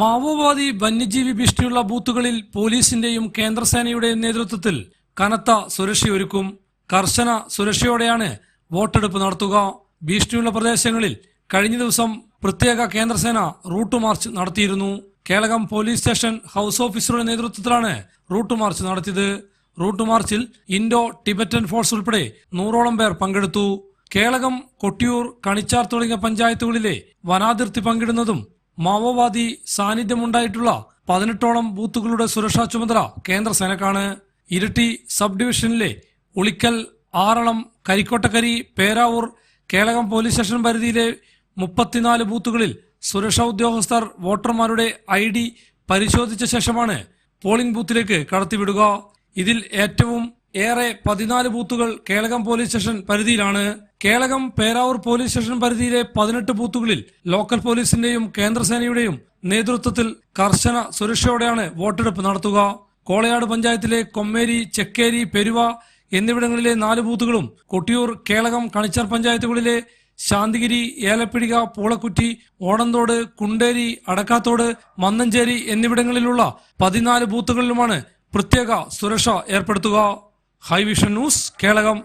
മാവോവാദി വന്യജീവി ഭീഷണിയുള്ള ബൂത്തുകളിൽ പോലീസിന്റെയും കേന്ദ്രസേനയുടെയും നേതൃത്വത്തിൽ കനത്ത സുരക്ഷയൊരുക്കും കർശന സുരക്ഷയോടെയാണ് വോട്ടെടുപ്പ് നടത്തുക. ഭീഷണിയുള്ള പ്രദേശങ്ങളിൽ കഴിഞ്ഞ ദിവസം പ്രത്യേക കേന്ദ്രസേന റൂട്ട് മാർച്ച് നടത്തിയിരുന്നു. കേളകം പോലീസ് സ്റ്റേഷൻ ഹൗസ് ഓഫീസറുടെ നേതൃത്വത്തിലാണ് റൂട്ട് മാർച്ച് നടത്തിയത്. റൂട്ട് മാർച്ചിൽ ഇൻഡോ ടിബറ്റൻ ഫോഴ്സ് ഉൾപ്പെടെ നൂറോളം പേർ പങ്കെടുത്തു. കേളകം കൊട്ടിയൂർ കണിച്ചാർ തുടങ്ങിയ പഞ്ചായത്തുകളിലെ വനാതിർത്തി പങ്കിടുന്നതും മാവോവാദി സാന്നിധ്യമുണ്ടായിട്ടുള്ള പതിനെട്ടോളം ബൂത്തുകളുടെ സുരക്ഷാ ചുമതല കേന്ദ്ര സേനക്കാണ് ഇരട്ടി സബ് ഡിവിഷനിലെ ഉളിക്കൽ ആറളം കരിക്കോട്ടക്കരി പേരാവൂർ കേളകം പോലീസ് സ്റ്റേഷൻ പരിധിയിലെ മുപ്പത്തിനാല് ബൂത്തുകളിൽ സുരക്ഷാ ഉദ്യോഗസ്ഥർ വോട്ടർമാരുടെ ഐ ഡി പരിശോധിച്ച ശേഷമാണ് പോളിംഗ് ബൂത്തിലേക്ക് കടത്തിവിടുക. ഇതിൽ ഏറ്റവും ഏറെ പതിനാല് ബൂത്തുകൾ കേളകം പോലീസ് സ്റ്റേഷൻ പരിധിയിലാണ്. കേളകം പേരാവൂർ പോലീസ് സ്റ്റേഷൻ പരിധിയിലെ പതിനെട്ട് ബൂത്തുകളിൽ ലോക്കൽ പോലീസിന്റെയും കേന്ദ്രസേനയുടെയും നേതൃത്വത്തിൽ കർശന സുരക്ഷയോടെയാണ് വോട്ടെടുപ്പ് നടത്തുക. കോളയാട് പഞ്ചായത്തിലെ കൊമ്മേരി ചെക്കേരി പെരുവ എന്നിവിടങ്ങളിലെ നാല് ബൂത്തുകളും കൊട്ടിയൂർ കേളകം കണിച്ചാർ പഞ്ചായത്തുകളിലെ ശാന്തിഗിരി ഏലപ്പിടിക പൂളക്കുറ്റി ഓടന്തോട് കുണ്ടേരി അടക്കാത്തോട് മന്നഞ്ചേരി എന്നിവിടങ്ങളിലുള്ള പതിനാല് ബൂത്തുകളിലുമാണ് പ്രത്യേക സുരക്ഷ ഏർപ്പെടുത്തുക. ഹൈവിഷൻ ന്യൂസ് കേളകം